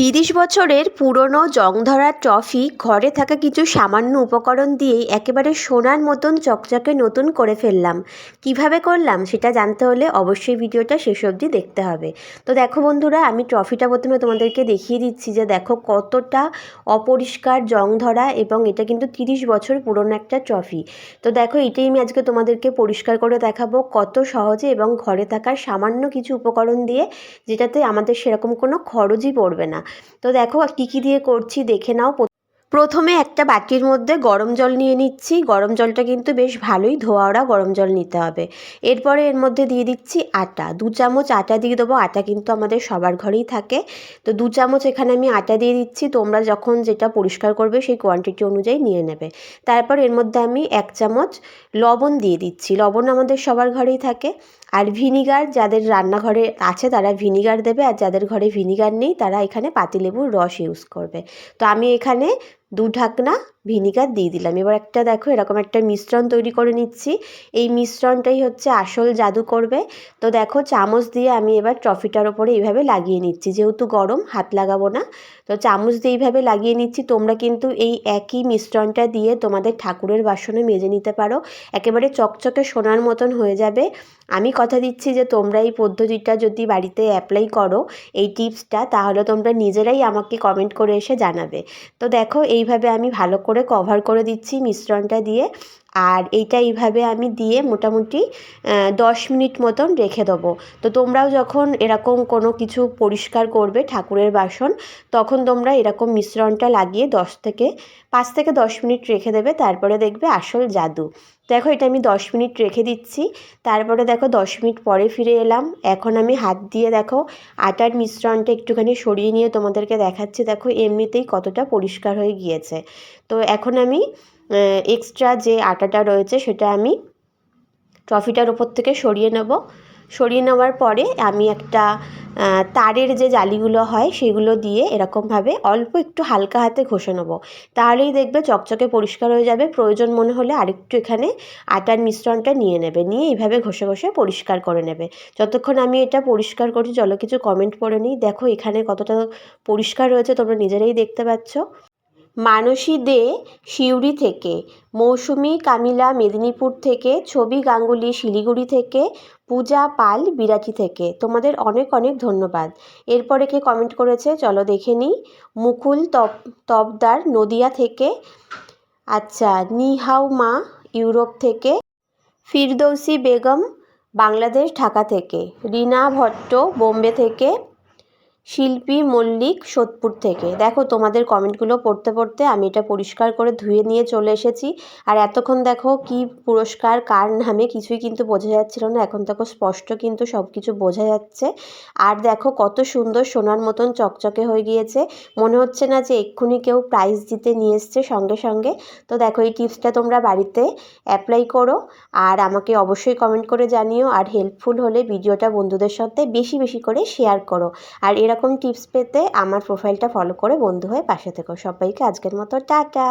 তিরিশ বছরের পুরনো জংধরা ট্রফি ঘরে থাকা কিছু সামান্য উপকরণ দিয়েই একেবারে সোনার মতন চকচকে নতুন করে ফেললাম। কীভাবে করলাম সেটা জানতে হলে অবশ্যই ভিডিওটা শেষ অবধি দেখতে হবে। তো দেখো বন্ধুরা, আমি ট্রফিটা প্রথমে তোমাদেরকে দেখিয়ে দিচ্ছি যে দেখো কতটা অপরিষ্কার জং ধরা এবং এটা কিন্তু তিরিশ বছর পুরনো একটা ট্রফি। তো দেখো, এটাই আমি আজকে তোমাদেরকে পরিষ্কার করে দেখাবো কত সহজে এবং ঘরে থাকার সামান্য কিছু উপকরণ দিয়ে যেটাতে আমাদের সেরকম কোনো খরচই পড়বে না। তো দেখো কী কী দিয়ে করছি দেখে নাও প্রথমে একটা বাটির মধ্যে গরম জল নিয়ে নিচ্ছি। গরম জলটা কিন্তু বেশ ভালোই ধোয়াওড়া গরম জল নিতে হবে। এরপরে এর মধ্যে দিয়ে দিচ্ছি আটা। দু চামচ আটা দিয়ে দেবো। আটা কিন্তু আমাদের সবার ঘরেই থাকে। তো দু চামচ এখানে আমি আটা দিয়ে দিচ্ছি। তোমরা যখন যেটা পরিষ্কার করবে সেই কোয়ান্টিটি অনুযায়ী নিয়ে নেবে। তারপর এর মধ্যে আমি এক চামচ লবণ দিয়ে দিচ্ছি। লবণ আমাদের সবার ঘরেই থাকে। আর ভিনিগার যাদের রান্নাঘরে আছে তারা ভিনিগার দেবে। আর যাদের ঘরে ভিনিগার নেই তারা এখানে পাতিলেবুর রস ইউজ করবে। তো আমি এখানে দু ঢাকনা ভিনিগার দিয়ে দিলাম। এবার একটা দেখো, এরকম একটা মিশ্রণ তৈরি করে নিচ্ছি। এই মিশ্রণটাই হচ্ছে আসল জাদু করবে। তো দেখো, চামচ দিয়ে আমি এবার ট্রফিটার ওপরে এইভাবে লাগিয়ে নিচ্ছি। যেহেতু গরম, হাত লাগাবো না। তো চামচ দিয়ে এইভাবে লাগিয়ে নিচ্ছি। তোমরা কিন্তু এই একই মিশ্রণটা দিয়ে তোমাদের ঠাকুরের বাসনে মেজে নিতে পারো। একেবারে চকচকে সোনার মতন হয়ে যাবে। আমি কথা দিচ্ছি যে তোমরা এই পদ্ধতিটা যদি বাড়িতে অ্যাপ্লাই করো, এই টিপসটা, তাহলে তোমরা নিজেরাই আমাকে কমেন্ট করে এসে জানাবে। তো দেখো, এইভাবে আমি ভালো করে কভার করে দিচ্ছি মিশ্রণটা দিয়ে। আর এইটা এইভাবে আমি দিয়ে মোটামুটি দশ মিনিট মতন রেখে দেবো। তো তোমরাও যখন এরকম কোনো কিছু পরিষ্কার করবে ঠাকুরের বাসন, তখন তোমরা এরকম মিশ্রণটা লাগিয়ে দশ থেকে, পাঁচ থেকে দশ মিনিট রেখে দেবে। তারপরে দেখবে আসল জাদু। দেখো এটা আমি দশ মিনিট রেখে দিচ্ছি। তারপরে দেখো দশ মিনিট পরে ফিরে এলাম। এখন আমি হাত দিয়ে দেখো আটার মিশ্রণটা একটুখানি সরিয়ে নিয়ে তোমাদেরকে দেখাচ্ছি। দেখো এমনিতেই কতটা পরিষ্কার হয়ে গিয়েছে। তো এখন আমি এক্সট্রা যে আটাটা রয়েছে সেটা আমি ট্রফিটার ওপর থেকে সরিয়ে নেব। সরিয়ে নেওয়ার পরে আমি একটা তারের যে জালিগুলো হয় সেগুলো দিয়ে এরকমভাবে অল্প একটু হালকা হাতে ঘষে নেব। তাহলেই দেখবে চকচকে পরিষ্কার হয়ে যাবে। প্রয়োজন মনে হলে আরেকটু এখানে আটার মিশ্রণটা নিয়ে নেবে। নিয়ে এইভাবে ঘষে ঘষে পরিষ্কার করে নেবে। যতক্ষণ আমি এটা পরিষ্কার করছি চলো কিছু কমেন্ট পড়ে নিই। দেখো এখানে কতটা পরিষ্কার রয়েছে তোমরা নিজেরাই দেখতে পাচ্ছ। মানসী দে সিউড়ি থেকে, মৌসুমি কামিলা মেদিনীপুর থেকে, ছবি গাঙ্গুলি শিলিগুড়ি থেকে, পূজা পাল বিরাটি থেকে। তোমাদের অনেক অনেক ধন্যবাদ। এরপরে কে কমেন্ট করেছে? চলো দেখে নিই। মুকুল তপ, তপদার নদিয়া থেকে আচ্ছা নিহাউ মা ইউরোপ থেকে, ফিরদৌসি বেগম বাংলাদেশ ঢাকা থেকে, রিনা ভট্ট বোম্বে থেকে শিল্পী মল্লিক সোদপুর থেকে। দেখো তোমাদের কমেন্টগুলো পড়তে পড়তে আমি এটা পরিষ্কার করে ধুয়ে নিয়ে চলে এসেছি। আর এতক্ষণ দেখো কি পুরস্কার, কার নামে কিছুই কিন্তু বোঝা যাচ্ছিল না। এখন দেখো স্পষ্ট কিন্তু সব কিছু বোঝা যাচ্ছে। আর দেখো কত সুন্দর সোনার মতন চকচকে হয়ে গিয়েছে। মনে হচ্ছে না যে এক্ষুনি কেউ প্রাইজ দিতে নিয়ে এসছে সঙ্গে সঙ্গে। তো দেখো এই টিপসটা তোমরা বাড়িতে অ্যাপ্লাই করো। আর আমাকে অবশ্যই কমেন্ট করে জানিও। আর হেল্পফুল হলে ভিডিওটা বন্ধুদের সাথে বেশি বেশি করে শেয়ার করো। আর এরকম টিপস পেতে আমার প্রোফাইলটা ফলো করে বন্ধু হয়ে পাশে থেকো। সবাইকে আজকের মতো টাটা।